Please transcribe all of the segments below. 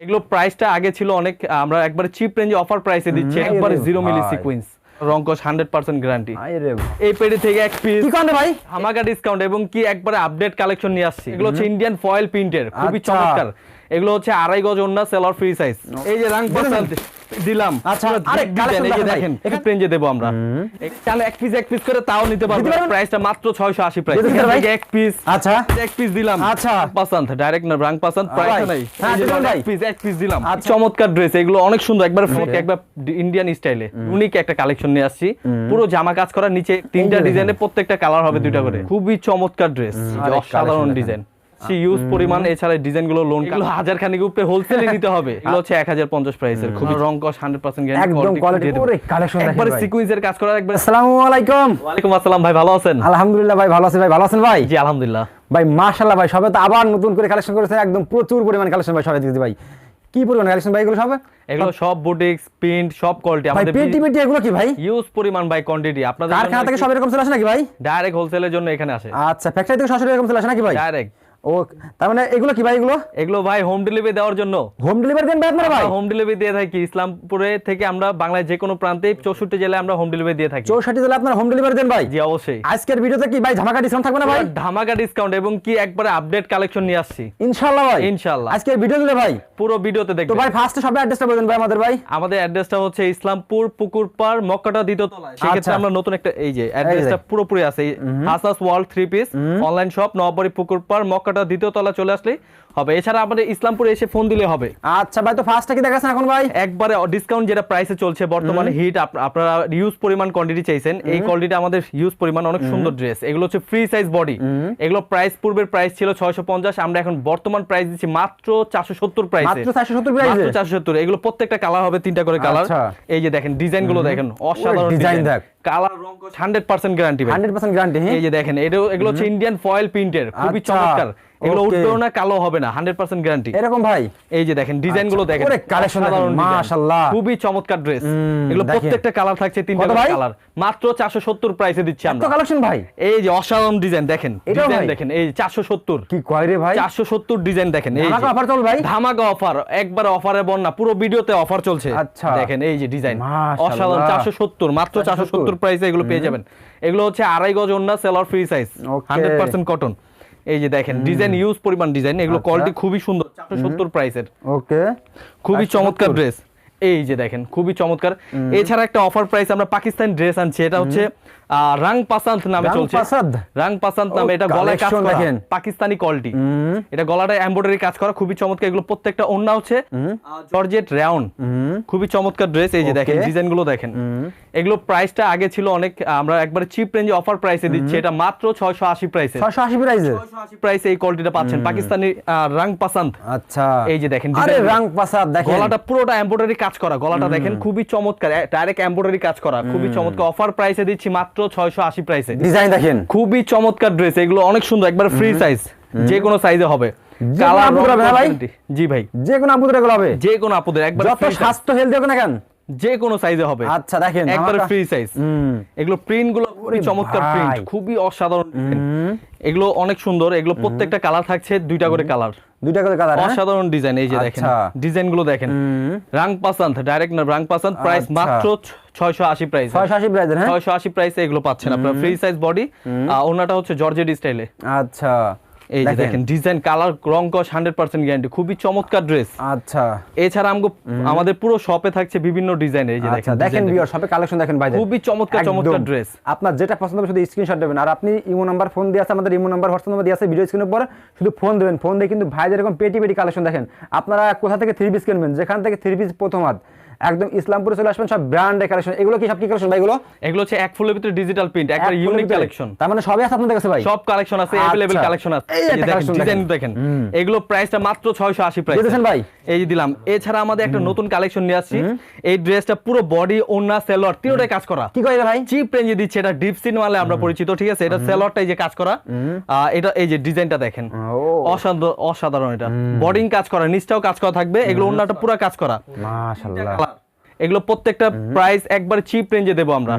এগুলো প্রাইসটা আগে ছিল অনেক আমরা একবারে চিপ রেঞ্জে অফার প্রাইসে দিচ্ছি একবারে জিরো মিলি সিকোয়েন্স রঙ্কশ হান্ড্রেড পার্সেন্ট গ্যারান্টি এই পেডি থেকে এক পিস ভাই? হামাকা ডিসকাউন্ট এবং কি একবারে আপডেট কালেকশন নিয়ে আসছি। এগুলো হচ্ছে ইন্ডিয়ান ফয়েল প্রিন্টের খুবই আচ্ছা। চমৎকার। এগুলো হচ্ছে আড়াই গজ ওন্না সেলর ফ্রি সাইজ এই যে রাং দিলাম আচ্ছা, পুরো আরে design, এই যে দেখেন এক রেঞ্জে দেবো আমরা। তাহলে এক পিস এক পিস করে তাও নিতে পারব। প্রাইসটা মাত্র 680 প্রাইস? এক পিস আচ্ছা। এক পিস দিলাম। আচ্ছা। পাসান্ত ডাইরেক্ট না রাং পাসান্ত প্রাইস নাই। হ্যাঁ। এক পিস এক পিস দিলাম। আচ্ছা। চমৎকার ড্রেস এগুলো অনেক সুন্দর একবার ফ্রক একবার ইন্ডিয়ান স্টাইলে ইউনিক একটা কালেকশন নিয়ে আসছি। পুরো জামা কাজ করা নিচে তিনটা। ডিজাইনে প্রত্যেকটা কালার হবে দুইটা করে। খুবই চমৎকার ড্রেস অসাধারণ ডিজাইন ইউজ পরিমাণ এছাড়া ডিজাইনগুলো লোন এগুলো হাজার খানিক উপরে হোলসেলে নিতে হবে। এগুলো হচ্ছে এক হাজার পঞ্চাশ প্রাইসের খুবই রং কস হান্ড্রেড পার্সেন্ট একদম কোয়ালিটি পুরো কালেকশন একবারে ভাই। সিকুয়েন্সের কাজ করা একবার আসসালামু আলাইকুম। ওয়ালাইকুম আসসালাম ভাই ভালো আছেন? আলহামদুলিল্লাহ ভাই ভালো ভাই। ভালো আছেন ভাই? জি আলহামদুলিল্লাহ। ভাই মাশাআল্লাহ ভাই সবে তো আবার নতুন করে কালেকশন করেছেন। একদম প্রচুর পরিমাণ কালেকশন ভাই সবাই দিদি ভাই। কি পরিমাণ কালেকশন ভাই এগুলো সবে? এগুলো সব বুটিক্স প্রিন্ট সব কোয়ালিটি ভাই আমাদের এগুলো কি ভাই? ইউজ পরিমাণ বাই কোয়ান্টিটি আপনাদের কারখানা থেকে সব এরকম চলে আসে নাকি ভাই? ডাইরেক্ট হোলসেলের জন্য এখানে আসে। আচ্ছা ফ্যাক্টরি থেকে সরাসরি এরকম চলে আসে নাকি ভাই? ডাইরেক্ট ও তার মানে এগুলো কি ভাই এগুলো? এগুলো ভাই হোম ডেলিভারি দেওয়ার জন্য। হোম ডেলিভারি দেন ভাই আপনারা ভাই? হোম ডেলিভারি দিয়ে থাকি। ইসলামপুরে থেকে আমরা বাংলায় যে কোনো প্রান্তে চৌষট্টি জেলায় আমরা হোম ডেলিভারি দিয়ে থাকি। চৌষট্টি জেলা আপনারা হোম ডেলিভারি দেন ভাই? জি অবশ্যই। আজকের ভিডিওতে কি ভাই ধামাকা ডিসকাউন্ট থাকবে না ভাই? ধামাকা ডিসকাউন্ট এবং কি একবারে আপডেট কালেকশন নিয়ে আসছি। ইনশাআল্লাহ ভাই। ইনশাআল্লাহ। আজকের ভিডিও দিলে ভাই। পুরো ভিডিওতে তো ভাই ফার্স্টে সবাই অ্যাড্রেসটা বলে দেন ভাই আমাদের ভাই। আমাদের অ্যাড্রেসটা হচ্ছে ইসলামপুর পুকুরপাড় মক্কাটা দ্বিতীয় তলায়। সেক্ষেত্রে আচ্ছা। আমরা নতুন একটা এই যে অ্যাড্রেসটা পুরোপুরি আছে। হাসাস world three piece online shop নবাবী পুকুরপাড় মক্কাটা দ্বিতীয় তলা চলে আসলেই হবে। এছাড়া আমাদের ইসলামপুরে এসে ফোন দিলে হবে। আচ্ছা ভাই তো ফার্স্টটা কি দেখাচ্ছেন এখন ভাই? একবারে ডিসকাউন্ট যেটা প্রাইসে চলছে বর্তমানে হিট আপনারা ইউজ পরিমাণ কোয়ান্টিটি চাইছেন। এই কোয়ালিটি আমাদের ইউজ পরিমাণ অনেক সুন্দর ড্রেস এগুলো হচ্ছে ফ্রি সাইজ বডি এগুলো প্রাইস পূর্বের প্রাইস ছিল 650 আমরা এখন বর্তমান প্রাইস দিচ্ছি মাত্র 470 প্রাইসে মাত্র 470 প্রাইসে মাত্র 470 এগুলো প্রত্যেকটা কালার হবে তিনটা করে কালার আচ্ছা। এই যে দেখেন ডিজাইনগুলো দেখেন অসাধারণ ডিজাইন দেখ। কালার রং 100% গ্যারান্টি ভাই। 100% গ্যারান্টি হ্যাঁ। এই যে দেখেন এটা এগুলো হচ্ছে ইন্ডিয়ান ফয়েল প্রিন্টের খুবই আচ্ছা, চমৎকার। এগুলো. উঠবেও না কালো হবে না 100% গ্যারান্টি এরকম ভাই? এই যে দেখেন ডিজাইনগুলো দেখেন ওরে, collection দেখেন। মাশাআল্লাহ। খুবই চমৎকার ড্রেস এগুলো প্রত্যেকটা কালার থাকছে তিনটা কালার মাত্র 470 প্রাইসে দিচ্ছি আমরা। কালেকশন ভাই? এই যে অসাধারণ ডিজাইন দেখেন ডিজাইন দেখেন এই 470 কি কয় রে ভাই? 470 ডিজাইন দেখেন এই ধামাকা অফার চল ভাই? ধামাকা অফার একবার অফারে বন্যা পুরো ভিডিওতে অফার চলছে। আচ্ছা। দেখেন এই যে ডিজাইন। অসাধারণ 470 মাত্র 470 প্রাইসে এগুলো পেয়ে যাবেন। এগুলো হচ্ছে আড়াই গজ ওন্না সেলর ফ্রি সাইজ Okay. 100% কটন এই যে দেখেন ডিজাইন ইউজ পরিমাণ ডিজাইন এগুলো আচ্ছা। কোয়ালিটি খুবই সুন্দর 470 প্রাইসের ওকে। খুবই চমৎকার ড্রেস এই যে দেখেন খুবই চমৎকার। এছাড়া একটা অফার প্রাইস আমরা পাকিস্তান ড্রেস আনছি এটা হচ্ছে রাং পাসান্ত নামে চলছে। রাং পাসান্ত নামে এটা গলায় কাজ করা পাকিস্তানি কোয়ালিটি এটা গলাটা এমব্রয়ডারি কাজ করা খুবই চমৎকার এগুলো প্রত্যেকটা ওন্না হচ্ছে জর্জেট রাউন্ড খুবই চমৎকার ড্রেস এই যে দেখেন ডিজাইনগুলো দেখেন এগুলো প্রাইসটা আগে ছিল অনেক আমরা একবারে চিপ রেঞ্জে অফার প্রাইসে দিচ্ছি এটা মাত্র 680 প্রাইসে 680 প্রাইসে 680 প্রাইসে এই কোয়ালিটিটা পাচ্ছেন পাকিস্তানি রাং পাসান্ত। আচ্ছা। এই যে দেখেন আরে রাং পাসাদ দেখেন। গলাটা পুরোটা এমব্রয়ডারি কাজ করা গলাটা দেখেন খুবই চমৎকার ডাইরেক্ট এমব্রয়ডারি কাজ করা খুবই চমৎকার। অফার প্রাইসে দিচ্ছি মাত্র 680 প্রাইসে ডিজাইন দেখেন। খুবই চমৎকার ড্রেস এগুলো অনেক সুন্দর একবার ফ্রি সাইজ যে কোনো সাইজে হবে। কালার? জি ভাই। যে কোনো আপুদের হবে। যে কোনো আপুদের একবার যত স্বাস্থ্য হেলদি হোক না কেন। যে কোনো সাইজে হবে। আচ্ছা দেখেন একবার ফ্রি সাইজ এগুলো প্রিন্টগুলো খুবই চমৎকার প্রিন্ট খুবই অসাধারণ। এগুলো অনেক সুন্দর এগুলো প্রত্যেকটা কালার থাকছে দুইটা করে কালার দুইটা করে কালার অসাধারণ ডিজাইন এই যে দেখেন। আচ্ছা। ডিজাইনগুলো দেখেন। রাং পাসান্ত ডাইরেক্ট না রাং পাসান্ত প্রাইস আচ্ছা। মাত্র ছয়শো আশি প্রাইস 680 প্রাইস হ্যাঁ? ছয়শো আশি প্রাইসে এগুলো পাচ্ছেন আপনার। ফ্রি সাইজ বডি ওনাটা হচ্ছে জর্জেট স্টাইলে আচ্ছা। এই যে দেখেন। ডিজাইন কালার রং কস হান্ড্রেড পার্সেন্ট গ্যারান্টি খুবই চমৎকার ড্রেস আচ্ছা। এছাড়া আমগো আমাদের পুরো শপে থাকছে বিভিন্ন ডিজাইন এই যে দেখেন দেখেন design ভিউয়ার কালেকশন দেখেন ভাই খুবই চমৎকার চমৎকার ড্রেস আপনার যেটা পছন্দ হবে শুধু স্ক্রিনশট দেবেন। আর আপনি ইমো নাম্বার ফোন দিয়ে আছে আমাদের ইমো নাম্বার হোয়াটসঅ্যাপ নাম্বার দিয়ে আছে ভিডিও স্ক্রিনের পর শুধু ফোন দেবেন। ফোন দিয়ে কিন্তু ভাই যেরকম পেটি পেটি কালেকশন দেখেন। আপনারা কোথা থেকে থ্রি পিস কিনবেন? যেখান থেকে থ্রি পিস প্রথম হাত। একদম ইসলামপুরে চলে আসবেন সব ব্র্যান্ডের কালেকশন এগুলো কি সব কি কালেকশন ভাই এগুলো এগুলো হচ্ছে এক ফুলের ভিতরে ডিজিটাল প্রিন্ট একবার এক ইউনিক ফুলের ভিতরে? কালেকশন তার মানে সবই আছে আপনাদের কাছে ভাই সব কালেকশন আছে আচ্ছা। अवेलेबल কালেকশন আছে এই এই যে একটা দেখেন collection ডিজাইন দেখেন। দেখেন এগুলো প্রাইসটা মাত্র 680 প্রাইস দিতেছেন ভাই? এই যে দিলাম এছাড়া আমাদের একটা নতুন কালেকশন নিয়ে আসছি এই ড্রেসটা পুরো বডি ওন্না সেলর তিনটাই কাজ করা কি করে ভাই চিপ রেঞ্জে দিচ্ছে এটা ডিপ সিন মালে আমরা পরিচিত ঠিক আছে এটা সেলরটাই যে কাজ করা আহ, এটা এই যে ডিজাইনটা দেখেন ও। অসাধারণ অসাধারণ এটা বডিং কাজ করা নিচটাও কাজ করা থাকবে এগুলো ওন্নাটা পুরো কাজ করা মাশাআল্লাহ কালার। এগুলো প্রত্যেকটা প্রাইস একবার চিপ রেঞ্জে দেবো আমরা।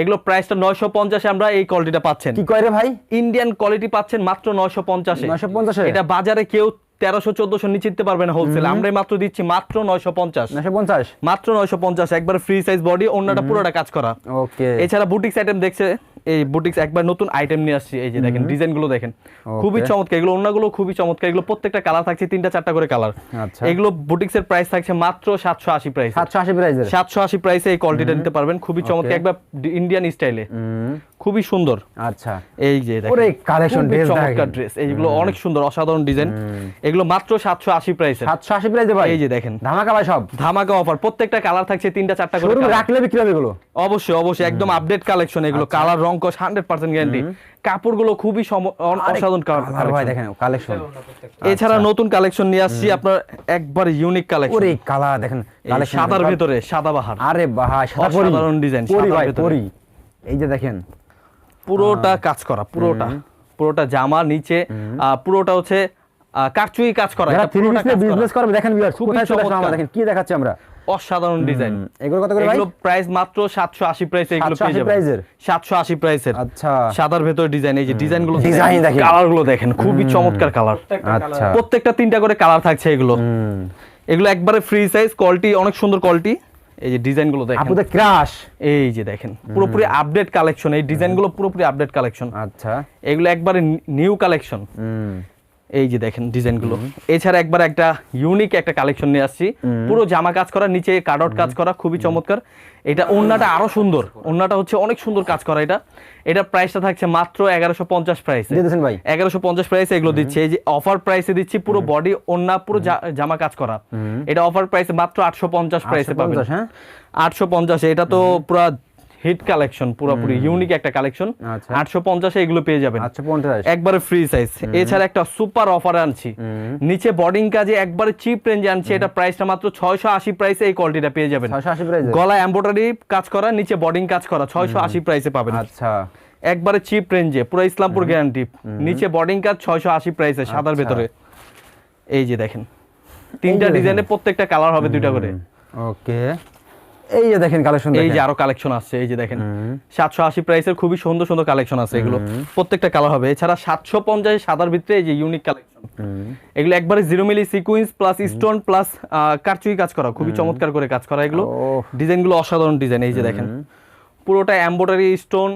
এগুলো প্রাইসটা নয়শো পঞ্চাশে আমরা এই কোয়ালিটিটা পাচ্ছেন। কি করে ভাই? ইন্ডিয়ান কোয়ালিটি পাচ্ছেন মাত্র নয়শো পঞ্চাশে। 950 এ? এটা বাজারে কেউ তেরোশো চোদ্দশো নিচে দিতে পারবে না হোলসেল আমরা মাত্র দিচ্ছি মাত্র নয়শো পঞ্চাশ। নশো পঞ্চাশ? মাত্র নয়শো পঞ্চাশ। একবার ফ্রি সাইজ বডি অন্যটা পুরোটা কাজ করা। ওকে এছাড়া বুটিক্স আইটেম দেখছে এই বুটিক্স একবার নতুন আইটেম নিয়ে আসছি এই যে দেখেন ডিজাইনগুলো দেখেন খুবই চমৎকার এগুলো অন্যগুলো খুবই চমৎকার এগুলো প্রত্যেকটা কালার থাকছে তিনটা চারটা করে কালার আচ্ছা। এগুলো বুটিক্স এর প্রাইস থাকছে মাত্র সাতশো আশি প্রাইস সাতশো আশি প্রাইজের সাতশো আশি প্রাইসে এই কোয়ালিটিটা নিতে পারবেন খুবই চমৎকার একবার ইন্ডিয়ান স্টাইলে খুবই সুন্দর। আচ্ছা। এই যে দেখেন ওরে, খুবই dress চমৎকার ড্রেস এইগুলো অনেক সুন্দর অসাধারণ ডিজাইন এগুলো মাত্র সাতশো আশি প্রাইসে সাতশো আশি প্রাইজে ভাই। এই যে দেখেন। ধামাকা ভাই সব। ধামাকা অফার প্রত্যেকটা কালার থাকছে তিনটা চারটা করে রাখলে বিক্রি হবে এগুলো? অবশ্যই অবশ্যই একদম আপডেট কালেকশন এগুলো আচ্ছা। কালার রং কস হান্ড্রেড পার্সেন্ট গ্যারান্টি কাপড়গুলো খুবই অসাধারণ ভাই দেখেন কালেকশন এছাড়া নতুন কালেকশন নিয়ে আসছি আপনার একবার ইউনিক কালেকশন ওরে কালার দেখেন সাদার ভিতরে সাদা বাহার। আরে পরি অসাধারণ। পরি এই যে দেখেন। পুরোটা কাজ করা পুরোটা। পুরোটা জামা নিচে আহ, পুরোটা হচ্ছে কারচুই কাজ করা এটা পুরোটা বিজনেস করবে দেখেন ভিউয়ার্স খুবই কোথায় চলে আসলাম আমরা চমৎকার। দেখেন কি দেখাচ্ছি আমরা। অসাধারণ ডিজাইন এগুলো কত করে ভাই? এগুলো প্রাইস মাত্র 780 প্রাইসে এগুলো 780 পেয়ে যাবেন। প্রাইসের? 780 প্রাইসের আচ্ছা। সাদার ভেতর ডিজাইন এই যে ডিজাইনগুলো Design দেখেন। কালারগুলো দেখেন খুবই চমৎকার কালার আচ্ছা। প্রত্যেকটা তিনটা করে কালার থাকছে এগুলো। হুম। এগুলো একবারে ফ্রি সাইজ কোয়ালিটি অনেক সুন্দর কোয়ালিটি এই যে ডিজাইনগুলো দেখেন। আপুদের ক্রাশ এই যে দেখেন পুরোপুরি আপডেট কালেকশন এই ডিজাইনগুলো পুরোপুরি আপডেট কালেকশন আচ্ছা। এগুলো একবারে নিউ কালেকশন হুম। এই যে দেখেন ডিজাইনগুলো এছাড়া একবার একটা ইউনিক একটা কালেকশন নিয়ে আসছি। পুরো জামা কাজ করা নিচে কাটআউট কাজ করা খুবই চমৎকার। এটা ওন্নাটা আরও সুন্দর। ওন্নাটা হচ্ছে অনেক সুন্দর কাজ করা এটা। এটা প্রাইসটা থাকছে মাত্র এগারোশো পঞ্চাশ প্রাইস ভাই। এগারোশো পঞ্চাশ প্রাইসে এগুলো দিচ্ছে। এই যে অফার প্রাইসে দিচ্ছি পুরো বডি ওন্না পুরো জামা কাজ করা। এটা অফার প্রাইসে মাত্র আটশো পঞ্চাশ প্রাইসে পাবেন। 850, হ্যাঁ? আটশো পঞ্চাশে এটা তো পুরো হিট কালেকশন পুরোপুরি ইউনিক একটা কালেকশন। আচ্ছা। আটশো পঞ্চাশে এগুলো পেয়ে যাবেন। একবারে ফ্রি সাইজ এছাড়া একটা সুপার অফার আনছি। নিচে বডিং কাজে একবারে চিপ রেঞ্জে আনছি। এটা প্রাইসটা মাত্র ছয়শো আশি প্রাইসে এই কোয়ালিটিটা পেয়ে যাবেন। গলা এমব্রয়ডারি কাজ করা নিচে বডিং কাজ করা ছয়শো আশি প্রাইসে পাবেন। আচ্ছা। একবারে চিপ রেঞ্জে পুরো ইসলামপুর গ্যারান্টি নিচে বডিং কাজ ছয়শো আশি প্রাইসে সাদার আচ্ছা। ভেতরে। এই যে দেখেন তিনটা। ডিজাইনে প্রত্যেকটা কালার হবে দুইটা করে। ওকে এই যে দেখেন কালেকশন এই যে আরও কালেকশন আসছে এই যে দেখেন। সাতশো আশি প্রাইসের খুবই সুন্দর সুন্দর কালেকশন আছে এগুলো। প্রত্যেকটা কালার হবে। এছাড়া সাতশো পঞ্চাশ সাদার ভিতরে এই যে ইউনিক কালেকশন এগুলো একবারে zero milli sequence plus stone plus কারচুই কাজ করা খুবই চমৎকার করে কাজ করা এগুলো। ওহ। ডিজাইনগুলো অসাধারণ ডিজাইন এই যে দেখেন। পুরোটা এম্বোটারি স্টোন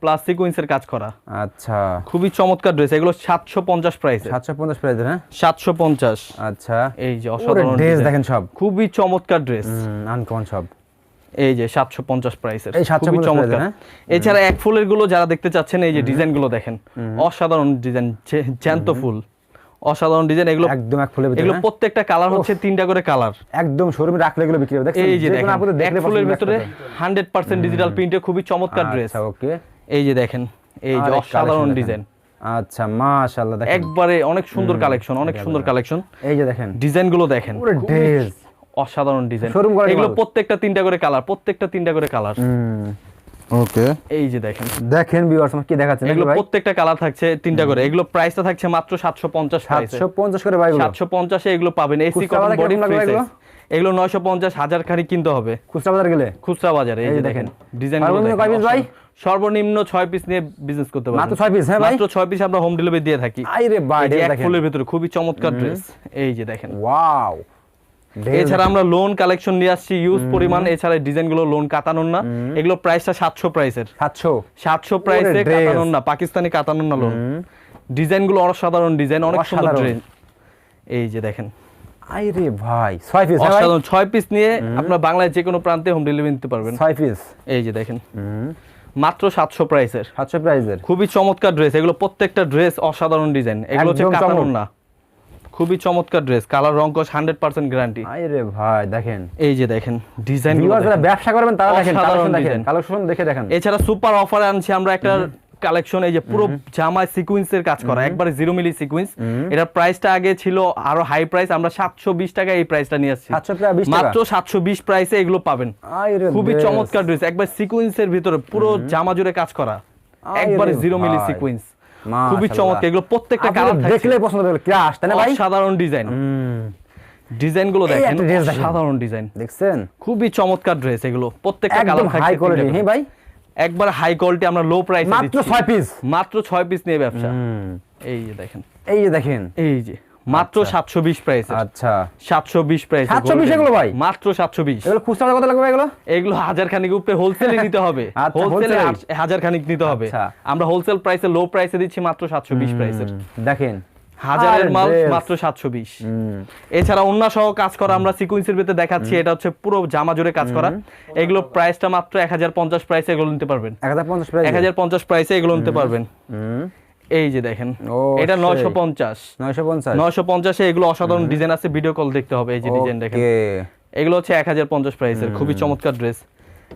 প্লাস সিকুয়েন্সের কাজ করা। আচ্ছা। খুবই চমৎকার ড্রেস এগুলো সাতশো পঞ্চাশ প্রাইস সাতশো পঞ্চাশ প্রাইজের হ্যাঁ? সাতশো পঞ্চাশ। আচ্ছা। এই যে অসাধারণ ড্রেস দেখেন সব। খুবই চমৎকার ড্রেস আনকমন সব। এই যে সাতশো পঞ্চাশ প্রাইসের এই 750 চমৎকার। হ্যাঁ? এছাড়া এক ফুলেরগুলো যারা দেখতে চাচ্ছেন এই যে ডিজাইনগুলো দেখেন অসাধারণ ডিজাইন জ্যান্ত ফুল। অসাধারণ ডিজাইন এগুলো একদম এক ফুলের এগুলো হ্যাঁ? প্রত্যেকটা কালার হচ্ছে তিনটা করে কালার। একদম শোরুমে রাখলে এগুলো বিক্রি হবে। দেখছেন? এই যে দেখেন আপুদের এক দেখলে ফুলের ভিতরে লাগবে। হান্ড্রেড পার্সেন্ট ডিজিটাল প্রিন্টের খুবই চমৎকার ড্রেস আচ্ছা ওকে। এই যে দেখেন এই যে অসাধারণ ডিজাইন আচ্ছা মাশাআল্লাহ দেখেন। একবারে অনেক সুন্দর কালেকশন অনেক সুন্দর কালেকশন এই যে দেখেন। ডিজাইনগুলো দেখেন। পুরো ড্রেস অসাধারণ ডিজাইন এগুলো প্রত্যেকটা তিনটা করে কালার প্রত্যেকটা তিনটা করে কালার ওকে। এই যে দেখেন। দেখেন ভিউয়ার্স কি দেখাচ্ছেন এগুলো প্রত্যেকটা কালার থাকছে তিনটা করে। এগুলো প্রাইসটা থাকছে মাত্র সাতশো পঞ্চাশ সাতশো পঞ্চাশ করে ভাই এগুলো। সাতশো পঞ্চাশে এগুলো পাবেন। এসি কটন বডি এগুলো? এগুলো নয়শো পঞ্চাশ হাজার খানি কিনতে হবে। খুচরা বাজার গেলে? খুচরা বাজারে এই যে দেখেন। ডিজাইন ভাই? সর্বনিম্ন ছয় পিস নিয়ে বিজনেস করতে পারবেন। মাত্র ছয় piece, হ্যাঁ ভাই? মাত্র ছয় পিস আমরা হোম ডেলিভারি দিয়ে থাকি। ভাই এক দেখেন ফুলের ভিতরে খুবই চমৎকার ড্রেস এই যে দেখেন। ওয়াও এছাড়া আমরা লোন কালেকশন নিয়ে আসছি ইউজ পরিমাণ। এছাড়া ডিজাইনগুলো লোন কাতানোর না। এগুলো প্রাইসটা সাতশো প্রাইসের সাতশো? সাতশো প্রাইসে। কাতানোর না। পাকিস্তানি কাতানোর না লোন ডিজাইনগুলো অসাধারণ ডিজাইন অনেক সুন্দর এই যে দেখেন। আইরে ভাই ছয় পিস অসাধারণ। ছয় পিস নিয়ে আপনার বাংলায় যে কোনো প্রান্তে হোম ডেলিভারি নিতে পারবেন। ছয় পিস এই যে দেখেন। মাত্র সাতশো প্রাইসের সাতশো প্রাইজের খুবই চমৎকার ড্রেস এগুলো প্রত্যেকটা ড্রেস অসাধারণ ডিজাইন এগুলো হচ্ছে কাতানোর না। খুবই চমৎকার ড্রেস কালার রঙ্কশ হান্ড্রেড পার্সেন্ট গ্যারান্টি আইরে ভাই দেখেন। এই যে দেখেন ডিজাইন যারা ব্যবসা করবেন তারা দেখেন কালেকশন দেখেন কালেকশন দেখে দেখেন। এছাড়া সুপার অফারে আনছি আমরা একটা কালেকশন এই যে পুরো জামায় সিকুয়েন্সের কাজ করা একবারে জিরো মিলি সিকুয়েন্স এটার প্রাইসটা আগে ছিল আরও হাই প্রাইস আমরা সাতশো বিশ টাকা এই প্রাইসটা নিয়ে আসছি। মাত্র সাতশো বিশ প্রাইসে এগুলো পাবেন। খুবই চমৎকার ড্রেস একবার সিকুয়েন্সের ভিতরে পুরো জামা জুড়ে কাজ করা আরে একবারে জিরো মিলি। সিকুয়েন্স। খুবই চমৎকার এগুলো প্রত্যেকটা কালার দেখলে পছন্দ হবে ক্রাশ তাই না ভাই? সাধারণ ডিজাইন। ডিজাইনগুলো দেখেন। সাধারণ ডিজাইন। দেখছেন? খুবই চমৎকার ড্রেস এগুলো প্রত্যেকটা কালার থাকে হাই কোয়ালিটি হ্যাঁ ভাই? একবার হাই কোয়ালিটি আমরা লো প্রাইসে মাত্র 6 পিস মাত্র 6 পিস নিয়ে ব্যবসা। এই যে দেখেন। এই যে দেখেন। এই যে। মাত্র সাতশো বিশ প্রাইস আচ্ছা। সাতশো বিশ প্রাইস 720 এগুলো ভাই? মাত্র সাতশো বিশ। এগুলো খুচরা কত লাগবে এগুলো? এগুলো হাজার খানিক উপরে হোলসেলে নিতে হবে। আচ্ছা, হোলসেলে wholesale-এই? হাজার খানিক নিতে হবে। আচ্ছা। আমরা হোলসেল প্রাইসে লো প্রাইসে দিচ্ছি মাত্র সাতশো বিশ প্রাইসের দেখেন। হাজারের মাল মাত্র সাতশো বিশ। হুম। এছাড়া অন্য সহ কাজ করা আমরা সিকুয়েন্সের ভিতরে দেখাচ্ছি এটা হচ্ছে পুরো জামা জুড়ে কাজ করা। এগুলো প্রাইসটা মাত্র এক হাজার পঞ্চাশ প্রাইসে এগুলো নিতে পারবেন। এক হাজার পঞ্চাশ প্রাইস এক হাজার পঞ্চাশ প্রাইসে এগুলো নিতে পারবেন। এই যে দেখেন এটা সেই। নয়শো পঞ্চাশ। নয়শো পঞ্চাশ। নয়শো পঞ্চাশে এগুলো অসাধারণ ডিজাইন আছে ভিডিও কল দেখতে হবে এই যে ডিজাইন দেখেন। এগুলো হচ্ছে এক হাজার পঞ্চাশ প্রাইসের খুবই চমৎকার ড্রেস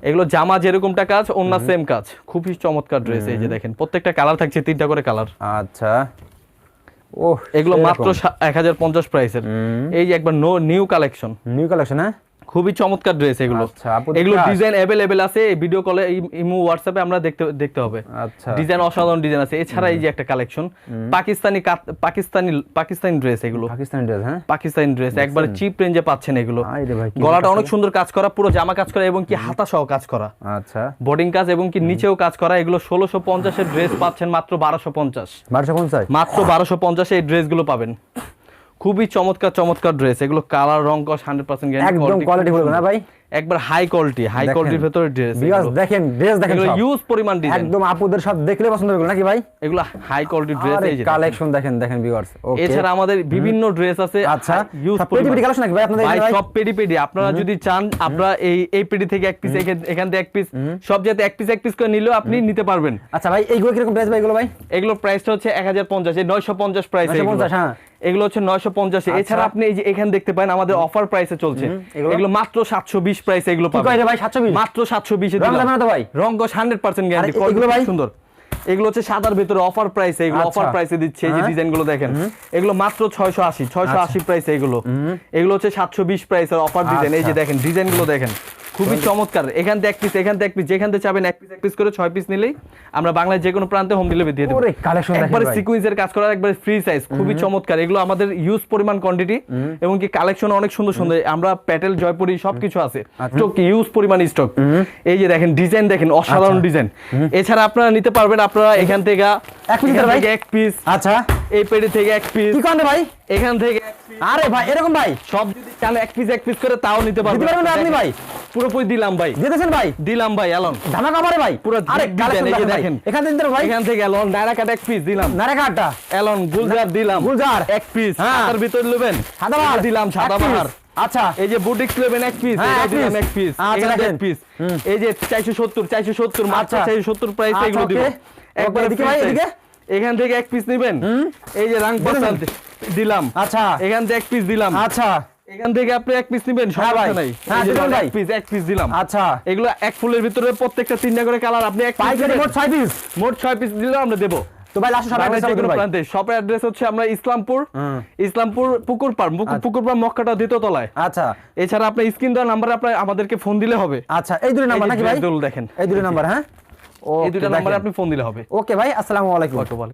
এগুলো জামা যেরকমটা কাজ অন্য সেম কাজ খুবই চমৎকার ড্রেস এই যে দেখেন। প্রত্যেকটা কালার থাকছে তিনটা করে কালার আচ্ছা। ও এগুলো মাত্র এক হাজার পঞ্চাশ প্রাইসের এই যে একবার নিউ কালেকশন নিউ কালেকশন হ্যাঁ? খুবই চমৎকার ড্রেস এগুলো। আচ্ছা, এগুলো ডিজাইন অ্যাভেলেবেল আছে ভিডিও কলে ইমো হোয়াটসঅ্যাপে আমরা দেখতে দেখতে হবে। আচ্ছা। ডিজাইন অসাধারণ ডিজাইন আছে। এছাড়া এই যে একটা কালেকশন পাকিস্তানি পাকিস্তানি পাকিস্তানি ড্রেস এগুলো। পাকিস্তানি ড্রেস হ্যাঁ? পাকিস্তানি ড্রেস একবারে চিপ রেঞ্জে পাচ্ছেন এগুলো। গলাটা অনেক সুন্দর কাজ করা পুরো জামা কাজ করা এবং কি হাতা সহ কাজ করা। আচ্ছা। বোর্ডিং কাজ এবং কি নিচেও কাজ করা। এগুলো ষোলোশো পঞ্চাশের ড্রেস পাচ্ছেন মাত্র বারোশো পঞ্চাশ। বারোশো পঞ্চাশ? মাত্র বারোশো পঞ্চাশে এই ড্রেসগুলো পাবেন। খুবই চমৎকার চমৎকার ড্রেস এগুলো কালার রং কস হান্ড্রেড পার্সেন্ট একদম কোয়ালিটি বলব না ভাই। একবার হাই কোয়ালিটি হাই কোয়ালিটির ভেতরে ড্রেস বিকজ দেখেন ড্রেস দেখেন। ইউজ পরিমাণ ডিজাইন একদম আপুদের সব দেখলে পছন্দ করবে নাকি ভাই? এগুলো হাই কোয়ালিটি ড্রেস এই যে কালেকশন দেখেন দেখেন ভিউয়ার্স ওকে এছাড়া আমাদের বিভিন্ন ড্রেস আছে আচ্ছা। ইউজ পেটি পেটি কালেকশন নাকি ভাই আপনাদের ভাই সব পেডি পেডি আপনারা যদি চান আপনারা এই এই পেডি থেকে এক পিস এখান থেকে এক পিস সব যাতে এক পিস এক পিস করে নিলেও আপনি নিতে পারবেন। আচ্ছা ভাই এইগুলো কীরকম প্রাইস ভাই এগুলো ভাই? এগুলো প্রাইসটা হচ্ছে এক হাজার পঞ্চাশ নয়শো পঞ্চাশ প্রাইস 950, হ্যাঁ। এগুলো হচ্ছে নয়শো পঞ্চাশে। এছাড়া আপনি এই যে এখানে দেখতে পারেন আমাদের অফার প্রাইসে চলছে। এগুলো? এগুলো মাত্র সাতশো বিশ বিশ প্রাইস এগুলো পাবেন। ভাই? সাতশো বিশ? মাত্র সাতশো বিশে রং যাবে ভাই? রং হান্ড্রেড পার্সেন্ট গ্যারান্টি কত এগুলো ভাই? সুন্দর। এগুলো হচ্ছে সাদার ভিতরে অফার প্রাইস এগুলো। অফার প্রাইসে দিচ্ছে এই যে ডিজাইনগুলো ডিজাইনগুলো দেখেন এগুলো মাত্র ছয়শো আশি ছয়শো আচ্ছা। আশি প্রাইসে এগুলো। এগুলো হচ্ছে সাতশো বিশ প্রাইসের অফার ডিজাইন এই যে। দেখেন ডিজাইনগুলো দেখেন। খুবই চমৎকার। এখান থেকে এক পিস এখান থেকে এক পিস যেখান থেকে চাবেন এক পিস এক পিস করে ছয় পিস নিলেই আমরা বাংলায় যে কোনো প্রান্তে হোম ডেলিভারি দিয়ে দেবো। একবারে। সিকুয়েন্সের কাজ করা একবারে ফ্রি সাইজ খুবই চমৎকার। এগুলো আমাদের ইউজ পরিমাণ কোয়ান্টিটি এবং কি কালেকশন অনেক সুন্দর সুন্দর। আমরা প্যাটেল জয়পুরি সবকিছু আছে। আচ্ছা। স্টক ইউজ পরিমাণ স্টক এই যে দেখেন ডিজাইন দেখেন অসাধারণ আচ্ছা। ডিজাইন এছাড়া আপনারা নিতে পারবেন আপনারা এখান থেকে এক পিস আচ্ছা। এই পেডি থেকে এক পিস কি করেন রে ভাই? এখান থেকে আরে ভাই এরকম ভাই সব যদি চান এক পিস এক পিস করে তাও নিতে পারবেন। দিতে পারবেন আপনি ভাই? পুরোপুরি দিলাম ভাই। দিতেছেন ভাই? দিলাম ভাই এলন ধামা কামারে ভাই? পুরো আরে এই দেখেন। এখান থেকে ভাই? এখান থেকে এলন ডায়রা কাট এক পিস দিলাম। নারে কাটটা এলন গুলজার দিলাম। গুলজার। এক পিস হ্যাঁ। তার ভিতর নেবেন। সাদাবাহার দিলাম এক সাদাবাহার piece। আচ্ছা। এই যে বুটিক্স নেবেন এক পিস হ্যাঁ, এক দিলাম এক পিস আচ্ছা। এক পিস এই যে 470 470 মাত্র আচ্ছা। 470 প্রাইসে আচ্ছা, এগুলো দিব। একবার এদিকে ভাই, এদিকে। এখান থেকে এক পিস নেবেন? এই যে রাং পাসান দিলাম। আচ্ছা। এখান থেকে এক পিস দিলাম। আচ্ছা। এখান থেকে আপনি এক পিস নেবেন হ্যাঁ সমস্যা নাই। হ্যাঁ, এক পিস এক পিস দিলাম। আচ্ছা। এগুলো এক ফুলের ভিতরে প্রত্যেকটা তিনটা করে কালার আপনি এক। মোট ছয় পিস মোট ছয় পিস দিলেও আমরা দেবো। তো ভাই অ্যাড্রেস প্রান্তে। শপের অ্যাড্রেস হচ্ছে আমরা ইসলামপুর। ইসলামপুর পার মক্কাটা দ্বিতীয় তলায়। আচ্ছা। এছাড়া আপনার স্ক্রিন দেওয়ার নাম্বারে আপনার আমাদেরকে ফোন দিলে হবে। আচ্ছা এই দুটো নাম্বার এই নাকি ভাই? দেখেন। এই দুটো নাম্বার হ্যাঁ? এই দুটো নাম্বারে আপনি ফোন দিলে হবে। ওকে ভাই আসসালামু আলাইকুম।